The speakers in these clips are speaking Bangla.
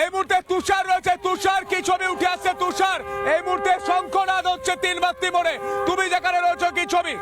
এই মুহূর্তে তুষার রয়েছে, তুষার কি ছবি উঠে আসছে? তুষার, এই মুহূর্তে শঙ্খনাদ হচ্ছে তিন বাত্তি মোড়ে। তুমি যেখানে রয়েছো, কি ছবি?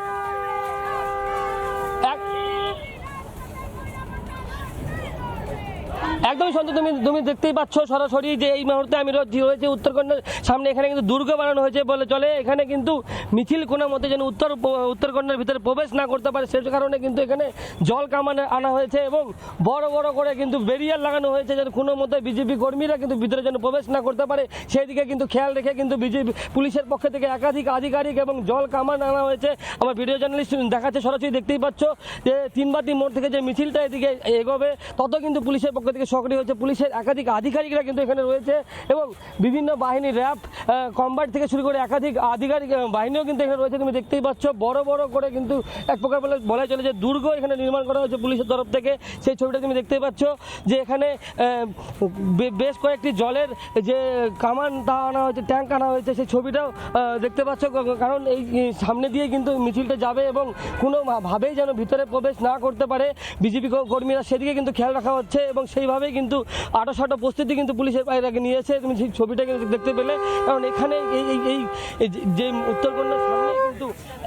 একদমই সন্ত তুমি তুমি দেখতেই পাচ্ছ সরাসরি যে এই মুহূর্তে আমি রয়েছে উত্তরকন্যার সামনে এখানে কিন্তু দুর্গ বানানো হয়েছে বলে চলে। এখানে কিন্তু মিছিল কোনো মতে যেন উত্তর, উত্তরকন্যার ভিতরে প্রবেশ না করতে পারে, সে কারণে কিন্তু এখানে জল কামান আনা হয়েছে এবং বড় বড় করে কিন্তু ব্যারিয়ার লাগানো হয়েছে যেন কোনো মতে বিজেপি কর্মীরা কিন্তু ভিতরে যেন প্রবেশ না করতে পারে। সেই দিকে কিন্তু খেয়াল রেখে কিন্তু বিজেপি পুলিশের পক্ষ থেকে একাধিক আধিকারিক এবং জল কামান আনা হয়েছে। আমার ভিডিও জার্নালিস্ট দেখাচ্ছে সরাসরি, দেখতেই পাচ্ছ যে তিনবাতি মোড় থেকে যে মিছিলটা এদিকে এগোবে, তত কিন্তু পুলিশের পক্ষ থেকে সক্রিয় হয়েছে পুলিশের একাধিক আধিকারিকরা কিন্তু এখানে রয়েছে এবং বিভিন্ন বাহিনী র্যাব কম্বাট থেকে শুরু করে একাধিক আধিকারিক বাহিনীও কিন্তু এখানে রয়েছে। তুমি দেখতেই পাচ্ছ, বড় বড় করে কিন্তু এক প্রকার বলে বলা চলে যে দুর্গ এখানে নির্মাণ করা হয়েছে পুলিশের তরফ থেকে। সেই ছবিটা তুমি দেখতেই পাচ্ছ যে এখানে বেশ কয়েকটি জলের যে কামান তা আনা হয়েছে, ট্যাঙ্ক আনা হয়েছে, সেই ছবিটাও দেখতে পাচ্ছ। কারণ এই সামনে দিয়ে কিন্তু মিছিলটা যাবে এবং কোনো ভা- ভাবেই যেন ভিতরে প্রবেশ না করতে পারে। বিজেপি কর্মীরা সেদিকে কিন্তু খেয়াল রাখা হচ্ছে এবং সেইভাবেই কিন্তু আটো সাটো প্রস্তুতি কিন্তু পুলিশের বাইরে আগে নিয়েছে। তুমি সেই ছবিটা কিন্তু দেখতে পেলে। কারণ এখানে এই এই- যে- উত্তরকন্যার সামনে কিন্তু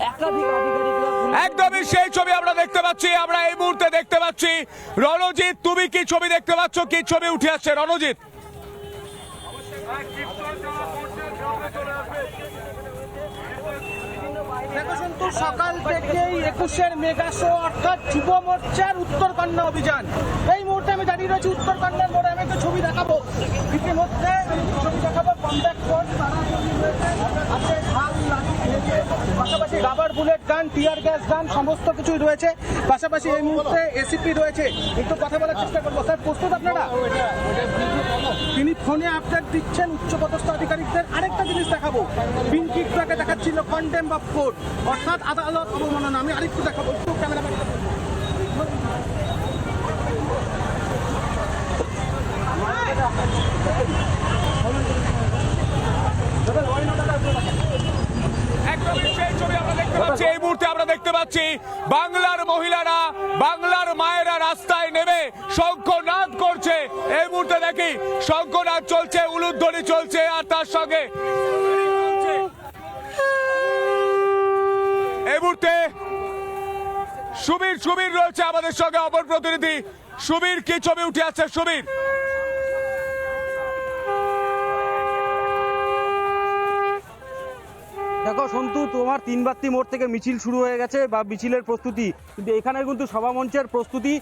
একাধিক আধিকারিকরা একদমই সেই ছবি আমরা দেখতে পাচ্ছি আমরা এই মুহূর্তে দেখতে পাচ্ছি। রণজিৎ তুমি কি ছবি দেখতে পাচ্ছ? কি ছবি উঠে আসছে? রণজিৎ। সকাল থেকেই একুশের মেগা শো অর্থাৎ যুব মোর্চার উত্তরকন্যা অভিযান। এই মুহূর্তে আমি দাঁড়িয়ে রয়েছি উত্তরকন্যার মোড়ে আমি একটু ছবি দেখাবো। ইতিমধ্যে ছবি দেখাবো পাশাপাশি রাবার বুলেট গান টিয়ার গ্যাস গান সমস্ত কিছুই রয়েছে। পাশাপাশি এই মুহূর্তে এসিপি রয়েছে। একটু কথা বলার চেষ্টা করব। স্যার, প্রস্তুত আপনারা? তিনি ফোনে আপডেট দিচ্ছেন উচ্চপদস্থ আধিকারিকদের। আরেকটা জিনিস দেখাবো। পিঙ্কিটাকে দেখাচ্ছিল কন্টেম বা কোর্ট অর্থাৎ আদালত অবমাননা। আমি আরেকটু দেখাবো। একটু ক্যামেরা একদমই সেই ছবি আমরা দেখতে পাচ্ছি এই মুহূর্তে আমরা দেখতে পাচ্ছি, বাংলার মহিলারা, বাংলার মায়েরা রাস্তায় নেমে শঙ্খনাদ করছে। এই মুহূর্তে দেখি শঙ্খনাদ চলছে, উলুধ্বনি চলছে, আর তার সঙ্গে এই মুহূর্তে সুবীর সুবীর রয়েছে আমাদের সঙ্গে, অপর প্রতিনিধি। সুবীর, কি ছবি উঠে আসছে? সুবীর। দেখো সন্তু, তোমার তিন বাত্তি মোড় থেকে মিছিল শুরু হয়ে গেছে বা মিছিলের প্রস্তুতি। কিন্তু এখানে কিন্তু সভামঞ্চের প্রস্তুতি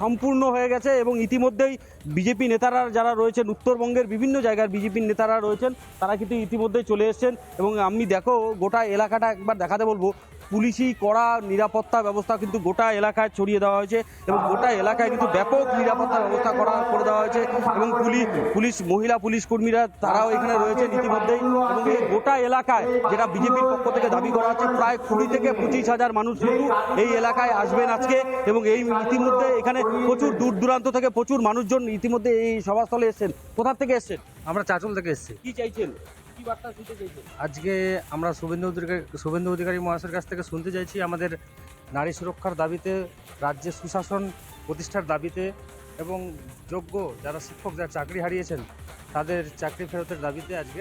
সম্পূর্ণ হয়ে গেছে এবং ইতিমধ্যেই বিজেপি নেতারা যারা রয়েছেন, উত্তরবঙ্গের বিভিন্ন জায়গার বিজেপির নেতারা রয়েছেন, তারা কিন্তু ইতিমধ্যেই চলে এসছেন এবং আমি দেখো গোটা এলাকাটা একবার দেখাতে বলব। পুলিশি কড়া নিরাপত্তা ব্যবস্থা কিন্তু গোটা এলাকায় ছড়িয়ে দেওয়া হয়েছে এবং গোটা এলাকায় কিন্তু ব্যাপক নিরাপত্তা ব্যবস্থা করা করে দেওয়া হয়েছে এবং পুলিশ পুলিশ মহিলা পুলিশ কর্মীরা তারাও এখানে রয়েছেন ইতিমধ্যেই এবং এই গোটা এলাকায় যেটা বিজেপির পক্ষ থেকে দাবি করা হচ্ছে প্রায় কুড়ি থেকে পঁচিশ হাজার মানুষ কিন্তু এই এলাকায় আসবেন আজকে এবং এই ইতিমধ্যে এখানে প্রচুর দূর দূরান্ত থেকে প্রচুর মানুষজন ইতিমধ্যে এই সভাস্থলে এসেছেন। কোথা থেকে এসেছেন? আমরা চাঁচল থেকে এসেছি। কি চাইছেন? কি বার্তা শুনতে চাইছেন? আজকে আমরা শুভেন্দু অধিকারী শুভেন্দু অধিকারী মহাশয়ের কাছ থেকে শুনতে চাইছি আমাদের নারী সুরক্ষার দাবিতে রাজ্যে সুশাসন প্রতিষ্ঠার দাবিতে এবং যোগ্য যারা শিক্ষক যারা চাকরি হারিয়েছেন তাদের চাকরি ফেরতের দাবিতে আজকে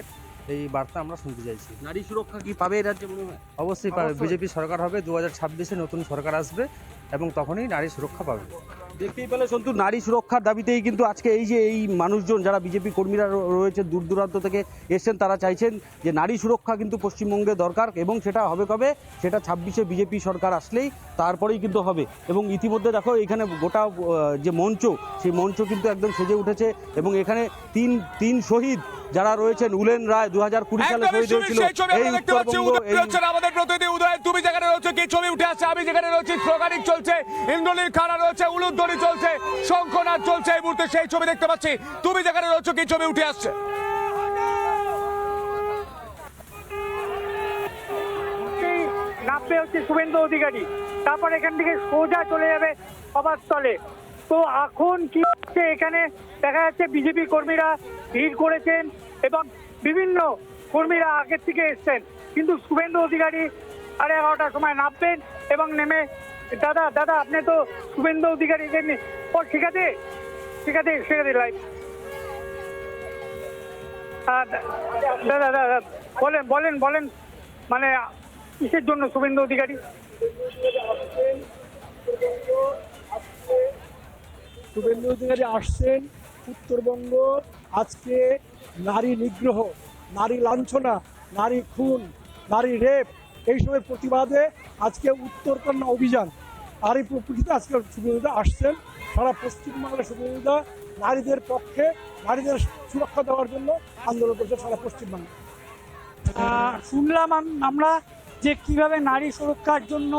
এই বার্তা আমরা শুনতে চাইছি। নারী সুরক্ষা কি পাবে এই রাজ্যে মনে হয়? অবশ্যই পাবে। বিজেপি সরকার হবে দু হাজার ছাব্বিশে নতুন সরকার আসবে এবং তখনই নারী সুরক্ষা পাবে। দেখতেই পেলে সন্তু, নারী সুরক্ষার দাবিতেই কিন্তু আজকে এই যে এই মানুষজন যারা বিজেপি কর্মীরা রয়েছে, দূর দূরান্ত থেকে এসছেন, তারা চাইছেন যে নারী সুরক্ষা কিন্তু পশ্চিমবঙ্গে দরকার এবং সেটা হবে কবে? সেটা ছাব্বিশে বিজেপি সরকার আসলেই, তারপরেই কিন্তু হবে। এবং ইতিমধ্যে দেখো, এখানে গোটা যে মঞ্চ, সেই মঞ্চ কিন্তু একদম সেজে উঠেছে এবং এখানে তিন তিন শহীদ যারা রয়েছেন উলেন রায় দু হাজার কুড়ি সালে শহীদ হয়েছিল। এই আমাদের প্রতিনিধি উদয় তুমি যেখানে রয়েছে কি ছবি উঠে আসছে? আমি যেখানে রয়েছি স্লোগানিক চলছে ইন্দ্রনীল খাড়া রয়েছে উলুধ্বনি চলছে শঙ্খনাথ চলছে এই মুহূর্তে সেই ছবি দেখতে পাচ্ছি। তুমি যেখানে রয়েছে কি ছবি উঠে আসছে? নামবে হচ্ছে শুভেন্দু অধিকারী। তারপর এখান থেকে সোজা চলে যাবে সবার স্থলে তো এখন কি হচ্ছে? এখানে দেখা যাচ্ছে বিজেপি কর্মীরা ভিড় করেছেন এবং বিভিন্ন কর্মীরা আগের থেকে এসছেন। কিন্তু শুভেন্দু অধিকারী সাড়ে এগারোটার সময় নামবেন এবং নেমে, দাদা দাদা, আপনি তো শুভেন্দু অধিকারী ও, ঠিক আছে ঠিক আছে ঠিক আছে লাইভ দাদা দাদা, বলেন বলেন বলেন মানে কিসের জন্য শুভেন্দু অধিকারী? শুভেন্দু অধিকারী আসছেন। উত্তরবঙ্গ, আজকে নারী নিগ্রহ, নারী লাঞ্ছনা, নারী খুন, নারী রেপ এইসবের প্রতিবাদে আজকে উত্তরকন্যা অভিযান। আর এই প্রকৃতিতে আজকে শুভেন্দুদা আসছেন। সারা পশ্চিমবাংলার শুভেন্দুদা নারীদের পক্ষে নারীদের সুরক্ষা দেওয়ার জন্য আন্দোলন করছে সারা পশ্চিমবাংলা শুনলাম আমরা যে কীভাবে নারী সুরক্ষার জন্য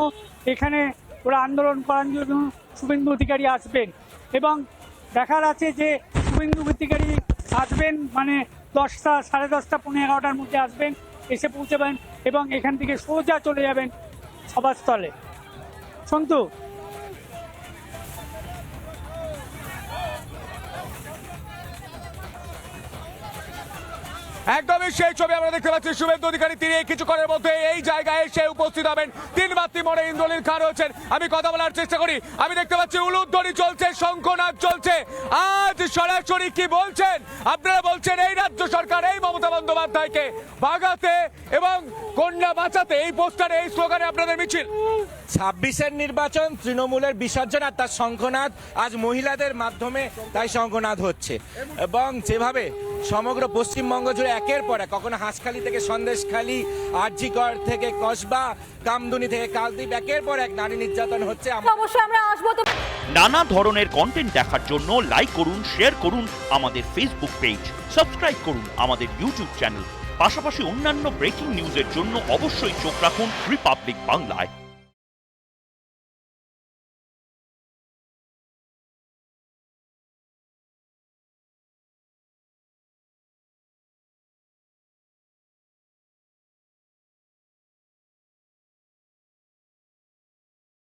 এখানে ওরা আন্দোলন করার জন্য শুভেন্দু অধিকারী আসবেন এবং দেখার আছে যে শুভেন্দু অধিকারী আসবেন মানে দশটা, সাড়ে দশটা পনেরো এগারোটার মধ্যে আসবেন, এসে পৌঁছাবেন এবং এখান থেকে সোজা চলে যাবেন সভাস্থলে। সন্তু? একদমই সেই ছবি আমরা দেখতে পাচ্ছি। শুভেন্দু অধিকারী, তিনি কিছুক্ষণের মধ্যে এই জায়গায় এসে উপস্থিত হবেন। তিন মাতৃ মোড়ে ইন্দ্রনীল খান রয়েছেন। আমি কথা বলার চেষ্টা করি। আমি দেখতে পাচ্ছি, উলুধ্বনি চলছে শঙ্খনাথ চলছে। আজ সরাসরি কি বলছেন? আপনারা বলছেন এই রাজ্য সরকার, এই মমতা বন্দ্যোপাধ্যায়কে ভাগাতে এবং কন্যা বাঁচাতে। এই পোস্টারে, এই স্লোগানে আপনাদের মিছিল। ছাব্বিশের নির্বাচন তৃণমূলের বিসর্জন আর তার শঙ্খনাথ আজ মহিলাদের মাধ্যমে তাই শঙ্খনাথ হচ্ছে। এবং যেভাবে সমগ্র পশ্চিমবঙ্গ জুড়ে একের পর এক কখনো হাঁসখালি থেকে সন্দেশখালি আরজিকর থেকে কসবা কামদুনি থেকে কালদ্বীপ একের পর এক নারী নির্যাতন হচ্ছে অবশ্যই আমরা আসব তো নানা ধরনের কন্টেন্ট দেখার জন্য লাইক করুন শেয়ার করুন আমাদের ফেসবুক পেজ সাবস্ক্রাইব করুন আমাদের ইউটিউব চ্যানেল পাশাপাশি অন্যান্য ব্রেকিং নিউজের জন্য অবশ্যই চোখ রাখুন রিপাবলিক বাংলায়